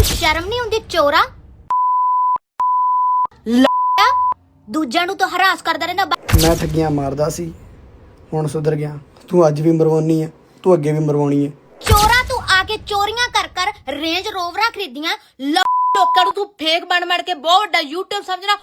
ਤੈਨੂੰ ਸ਼ਰਮ ਨਹੀਂ ਹੁੰਦੀ ਚੋਰਾ? ਦੂਜਿਆਂ ਨੂੰ ਤਾਂ ਹਰਾਸ ਕਰਦਾ ਰਹਿੰਦਾ ਬਾ- ਮੈਂ ਠੱਗੀਆਂ ਮਾਰਦਾ ਸੀ ਹੁਣ ਸੁਧਰ ਗਿਆ। ਤੂੰ ਅੱਜ ਵੀ ਮਰਵਾਉਣੀ ਹੈ ਤੂੰ ਅੱਗੇ ਵੀ ਮਰਵਾਉਣੀ ਹੈ ਚੋਰਾ ਤੂੰ ਆ ਕੇ ਚੋਰੀਆਂ ਕਰ ਕਰ ਰੇਂਜ ਰੋਵਰਾਂ ਖਰੀਦੀਆਂ ਲ- ਲੋਕਾਂ ਨੂੰ ਤੂੰ ਫੇਕ ਬਣ ਬਣ ਕੇ ਬਹੁਤ ਵੱਡਾ YouTube ਸਮਝਣਾ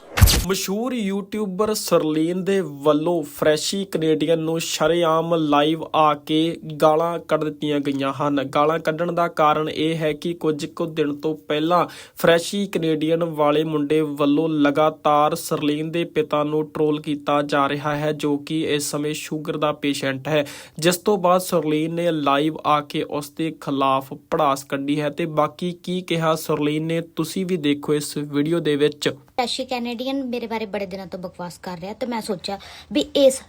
ਮਸ਼ਹੂਰ ਯੂਟਿਊਬਰ ਸਰਲੀਨ ਦੇ ਵੱਲੋਂ ਫਰੈਸ਼ੀ ਕੈਨੇਡੀਅਨ ਨੂੰ ਸ਼ਰੇਆਮ ਲਾਈਵ ਆ ਕੇ ਗਾਲਾਂ ਕੱਢ ਦਿੱਤੀਆਂ ਗਈਆਂ ਹਨ। ਗਾਲਾਂ ਕੱਢਣ ਦਾ ਕਾਰਨ ਇਹ ਹੈ ਕਿ ਕੁਝ ਕੁ ਦਿਨ ਤੋਂ ਪਹਿਲਾਂ ਫਰੈਸ਼ੀ ਕੈਨੇਡੀਅਨ ਵਾਲੇ ਮੁੰਡੇ ਵੱਲੋਂ ਲਗਾਤਾਰ ਸਰਲੀਨ ਦੇ ਪਿਤਾ ਨੂੰ ਟ੍ਰੋਲ ਕੀਤਾ ਜਾ ਰਿਹਾ ਹੈ, ਜੋ ਕਿ ਇਸ ਸਮੇਂ ਸ਼ੂਗਰ ਦਾ ਪੇਸ਼ੈਂਟ ਹੈ। ਜਿਸ ਤੋਂ ਬਾਅਦ ਸਰਲੀਨ ਨੇ ਲਾਈਵ ਆ ਕੇ ਉਸ ਦੇ ਖਿਲਾਫ ਪੜਾਸ ਕੱਢੀ ਹੈ ਤੇ ਬਾਕੀ ਕੀ ਕਿਹਾ ਸਰਲੀਨ ਨੇ ਤੁਸੀਂ ਵੀ ਦੇਖੋ ਇਸ ਵੀਡੀਓ ਦੇ ਵਿੱਚ। ਰਸ਼ੀ ਕੈਨੇਡੀਅਨ ਮੇਰੇ ਬਾਰੇ ਬੜੇ ਦਿਨਾਂ ਤੋਂ ਬਕਵਾਸ ਕਰ ਰਿਹਾ ਤੇ ਮੈਂ ਸੋਚਿਆ ਵੀ ਇਸ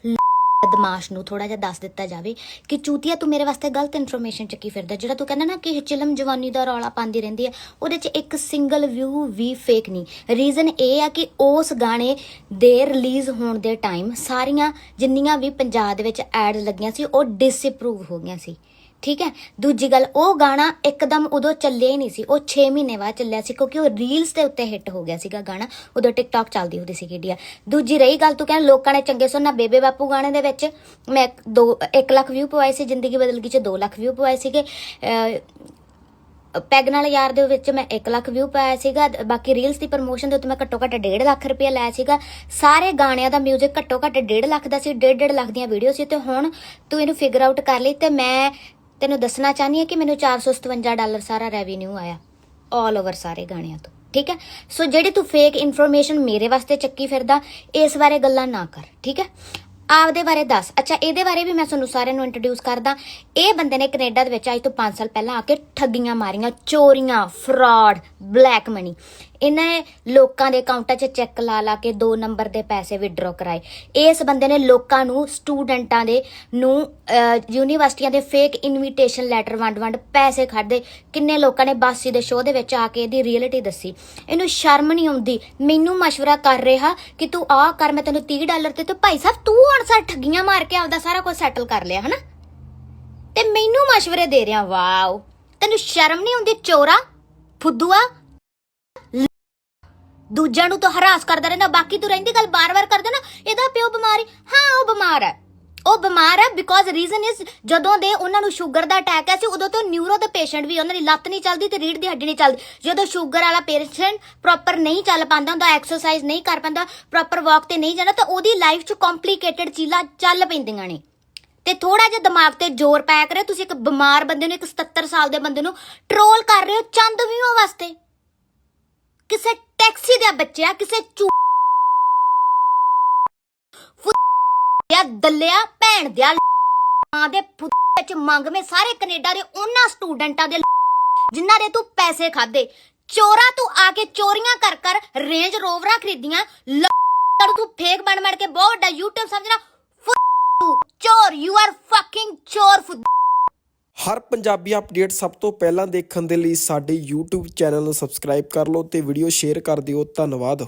ਬਦਮਾਸ਼ ਨੂੰ ਥੋੜਾ ਜਿਹਾ ਦੱਸ ਦਿੱਤਾ ਜਾਵੇ ਕਿ ਚੂਤੀਆ ਤੂੰ ਮੇਰੇ ਵਾਸਤੇ ਗਲਤ ਇਨਫੋਰਮੇਸ਼ਨ ਚੱਕੀ ਫਿਰਦਾ ਜਿਹੜਾ ਤੂੰ ਕਹਿੰਦਾ ਨਾ ਕਿ ਚਿਲਮ ਜਵਾਨੀ ਦਾ ਰੌਲਾ ਪਾਉਂਦੀ ਰਹਿੰਦੀ ਹੈ, ਉਹਦੇ 'ਚ ਇੱਕ ਸਿੰਗਲ ਵਿਊ ਵੀ ਫੇਕ ਨਹੀਂ। ਰੀਜ਼ਨ ਇਹ ਆ ਕਿ ਉਸ ਗਾਣੇ ਦੇ ਰਿਲੀਜ਼ ਹੋਣ ਦੇ ਟਾਈਮ ਸਾਰੀਆਂ ਜਿੰਨੀਆਂ ਵੀ ਪੰਜਾਬ ਦੇ ਵਿੱਚ ਐਡ ਲੱਗੀਆਂ ਸੀ, ਉਹ ਡਿਸਅਪਰੂਵ ਹੋ ਗਈਆਂ ਸੀ। ਠੀਕ ਹੈ? ਦੂਜੀ ਗੱਲ, ਉਹ ਗਾਣਾ ਇੱਕਦਮ ਉਦੋਂ ਚੱਲਿਆ ਹੀ ਨਹੀਂ ਸੀ। ਉਹ 6 ਮਹੀਨੇ ਬਾਅਦ ਚੱਲਿਆ ਸੀ, ਕਿਉਂਕਿ ਉਹ ਰੀਲਸ ਦੇ ਉੱਤੇ ਹਿੱਟ ਹੋ ਗਿਆ ਸੀਗਾ ਗਾਣਾ। ਉਦੋਂ ਟਿਕਟੌਕ ਚੱਲਦੀ ਹੁੰਦੀ ਸੀ ਇੰਡੀਆ ਦੂਜੀ ਰਹੀ ਗੱਲ, ਤੂੰ ਕਹਿੰਦਾ ਲੋਕਾਂ ਨੇ ਚੰਗੇ ਸੁਣਨਾ ਬੇਬੇ ਬਾਪੂ ਗਾਣੇ ਦੇ ਵਿੱਚ। ਮੈਂ 2 1 ਲੱਖ ਵਿਊ ਪਵਾਏ ਸੀ, ਜ਼ਿੰਦਗੀ ਬਦਲ ਗਈ ਚ 2 ਲੱਖ ਵਿਊ ਪਵਾਏ ਸੀਗੇ। ਅਹ ਪੈਗ ਨਾਲ ਯਾਰ ਦੇ ਵਿੱਚ ਮੈਂ 1 ਲੱਖ ਵਿਊ ਪਾਇਆ ਸੀਗਾ। ਬਾਕੀ ਰੀਲਸ ਦੀ ਪ੍ਰੋਮੋਸ਼ਨ ਦੇ ਉੱਤੇ ਮੈਂ ਘੱਟੋ ਘੱਟ 1.5 ਲੱਖ ਰੁਪਏ ਲਾਇਆ ਸੀਗਾ। ਸਾਰੇ ਗਾਣਿਆਂ ਦਾ 뮤직 ਘੱਟੋ ਘੱਟ 1.5 ਲੱਖ ਦਾ ਸੀ 1.5 ਲੱਖ ਦੀਆਂ ਵੀਡੀਓ ਸੀ। ਤੇ ਹੁਣ ਤੂੰ ਇਹਨੂੰ ਫਿਗਰ ਆਊਟ ਕਰ ਲਈ ਤੇ ਮੈਂ ਤੈਨੂੰ ਦੱਸਣਾ ਚਾਹਨੀ ਹਾਂ ਕਿ ਮੈਨੂੰ 457 ਡਾਲਰ ਸਾਰਾ ਰੈਵਨਿਊ ਆਇਆ 올 ਓਵਰ ਸਾਰੇ ਗਾਣਿਆਂ ਤੋਂ, ਠੀਕ ਹੈ? ਸੋ ਜਿਹੜੀ ਤੂੰ ਫੇਕ ਇਨਫੋਰਮੇਸ਼ਨ ਮੇਰੇ ਵਾਸਤੇ ਚੱਕੀ ਫਿਰਦਾ, ਇਸ ਬਾਰੇ ਗੱਲਾਂ ਨਾ ਕਰ, ਠੀਕ ਹੈ? ਆਪਦੇ ਬਾਰੇ ਦੱਸ। ਅੱਛਾ, ਇਹਦੇ ਬਾਰੇ ਵੀ ਮੈਂ ਤੁਹਾਨੂੰ ਸਾਰਿਆਂ ਨੂੰ ਇੰਟਰੋਡਿਊਸ ਕਰਦਾ। ਇਹ ਬੰਦੇ ਨੇ ਕੈਨੇਡਾ ਦੇ ਵਿੱਚ ਅੱਜ ਤੋਂ 5 ਸਾਲ ਪਹਿਲਾਂ ਆ ਕੇ ਠੱਗੀਆਂ ਮਾਰੀਆਂ। ਚੋਰੀਆਂ ਫਰਾਡ ਬਲੈਕ ਮਨੀ ਇਹਨੇ ਲੋਕਾਂ ਦੇ ਅਕਾਊਂਟਾਂ 'ਚ ਚੈੱਕ ਲਾ ਲਾ ਕੇ 2 ਨੰਬਰ ਦੇ ਪੈਸੇ ਵਿਡਰਾਅ ਕਰਾਏ। ਇਸ ਬੰਦੇ ਨੇ ਲੋਕਾਂ ਨੂੰ ਸਟੂਡੈਂਟਾਂ ਦੇ ਨੂੰ ਯੂਨੀਵਰਸਿਟੀਆਂ ਦੇ ਫੇਕ ਇਨਵੀਟੇਸ਼ਨ ਲੈਟਰ ਵੰਡ ਵੰਡ ਪੈਸੇ ਖੜਦੇ ਕਿੰਨੇ ਲੋਕਾਂ ਨੇ ਬਾਸੀ ਦੇ ਸ਼ੋਅ ਦੇ ਵਿੱਚ ਆ ਕੇ ਇਹਦੀ ਰਿਐਲਿਟੀ ਦੱਸੀ। ਇਹਨੂੰ ਸ਼ਰਮ ਨਹੀਂ ਆਉਂਦੀ। ਮੈਨੂੰ ਮਸ਼ਵਰਾ ਕਰ ਰਿਹਾ ਕਿ ਤੂੰ ਆ ਕਰ, ਮੈਂ ਤੈਨੂੰ 30 ਡਾਲਰ ਤੇ ਤੇ ਭਾਈ ਸਾਹਿਬ, ਤੂੰ ਹੁਣ ਸਾ ਠੱਗੀਆਂ ਮਾਰ ਕੇ ਆਪਦਾ ਸਾਰਾ ਕੁਝ ਸੈਟਲ ਕਰ ਲਿਆ, ਹਨਾ? ਤੇ ਮੈਨੂੰ ਮਸ਼ਵਰੇ ਦੇ ਰਿਹਾ ਵਾਓ। ਤੈਨੂੰ ਸ਼ਰਮ ਨਹੀਂ ਆਉਂਦੀ, ਚੋਰਾ? ਫੁੱਦੂਆ? ਦੂਜਿਆਂ ਨੂੰ ਤਾਂ ਹਰਾਸ ਕਰਦਾ ਰਹਿੰਦਾ, ਬਾਕੀ ਤੂੰ ਰਹਿੰਦੀ ਗੱਲ ਬਾਰ-ਬਾਰ ਕਰਦਾ ਨਾ, ਇਹਦਾ ਪਿਓ ਬਿਮਾਰੀ ਹਾਂ, ਉਹ ਬਿਮਾਰ ਹੈ ਉਹ ਬਿਮਾਰ ਹੈ ਬਿਕੋਜ਼ ਰੀਜ਼ਨ ਇਜ਼ ਜਦੋਂ ਦੇ ਉਹਨਾਂ ਨੂੰ ਸ਼ੂਗਰ ਦਾ ਅਟੈਕ ਆਇਆ ਸੀ ਉਦੋਂ ਤੋਂ ਨਿਊਰੋ ਦੇ ਪੇਸ਼ੈਂਟ ਵੀ ਉਹਨਾਂ ਦੀ ਲੱਤ ਨਹੀਂ ਚੱਲਦੀ ਤੇ ਰੀੜ ਦੀ ਹੱਡੀ ਨਹੀਂ ਚੱਲਦੀ। ਜਦੋਂ ਸ਼ੂਗਰ ਵਾਲਾ ਪੇਸ਼ੈਂਟ ਪ੍ਰੋਪਰ ਨਹੀਂ ਚੱਲ ਪਾਉਂਦਾ ਹੁੰਦਾ ਐਕਸਰਸਾਈਜ਼ ਨਹੀਂ ਕਰ ਪਾਉਂਦਾ ਪ੍ਰੋਪਰ ਵਾਕ ਤੇ ਨਹੀਂ ਜਾਂਦਾ, ਤਾਂ ਉਹਦੀ ਲਾਈਫ 'ਚ ਕੰਪਲਿਕੇਟਡ ਚੀਜ਼ਾਂ ਚੱਲ ਪੈਂਦੀਆਂ ਨੇ। ਤੇ ਥੋੜਾ ਜਿਹਾ ਦਿਮਾਗ ਤੇ ਜ਼ੋਰ ਪਾਇਆ ਕਰੇ ਤੁਸੀਂ ਇੱਕ ਬਿਮਾਰ ਬੰਦੇ ਨੂੰ, ਇੱਕ 77 ਸਾਲ ਦੇ ਬੰਦੇ ਨੂੰ ਟਰੋਲ ਕਰ ਰਹੇ ਹੋ ਚੰਦ ਵਿਊਆਂ ਵਾਸਤੇ। ਕਿਸੇ ਟੈਕਸੀ ਦੇ ਬੱਚਿਆ ਕਿਸੇ ਚੂ ਫੁੱਦਿਆ ਦੱਲਿਆ ਭੈਣ ਦਿਆ ਮਾਂ ਦੇ ਫੁੱਦ ਵਿੱਚ ਮੰਗਵੇਂ ਸਾਰੇ ਕੈਨੇਡਾ ਦੇ ਉਹਨਾਂ ਸਟੂਡੈਂਟਾਂ ਦੇ ਜਿਨ੍ਹਾਂ ਦੇ ਤੂੰ ਪੈਸੇ ਖਾਦੇ ਚੋਰਾ ਤੂੰ ਆ ਕੇ ਚੋਰੀਆਂ ਕਰ ਕਰ ਰੇਂਜ ਰੋਵਰਾਂ ਖਰੀਦੀਆਂ। ਲ- ਤੂੰ ਫੇਕ ਬਣ ਬਣ ਕੇ ਬਹੁਤ ਵੱਡਾ YouTube ਸਮਝਣਾ। ਚੋਰ ਯੂ ਆਰ ਫੱਕਿੰਗ ਚੋਰ ਫੁੱਦ ਹਰ ਪੰਜਾਬੀ ਅਪਡੇਟ ਸਭ ਤੋਂ ਪਹਿਲਾਂ ਦੇਖਣ ਦੇ ਲਈ ਸਾਡੇ YouTube ਚੈਨਲ ਨੂੰ ਸਬਸਕ੍ਰਾਈਬ ਕਰ ਲਓ ਤੇ ਵੀਡੀਓ ਸ਼ੇਅਰ ਕਰ ਦਿਓ। ਧੰਨਵਾਦ।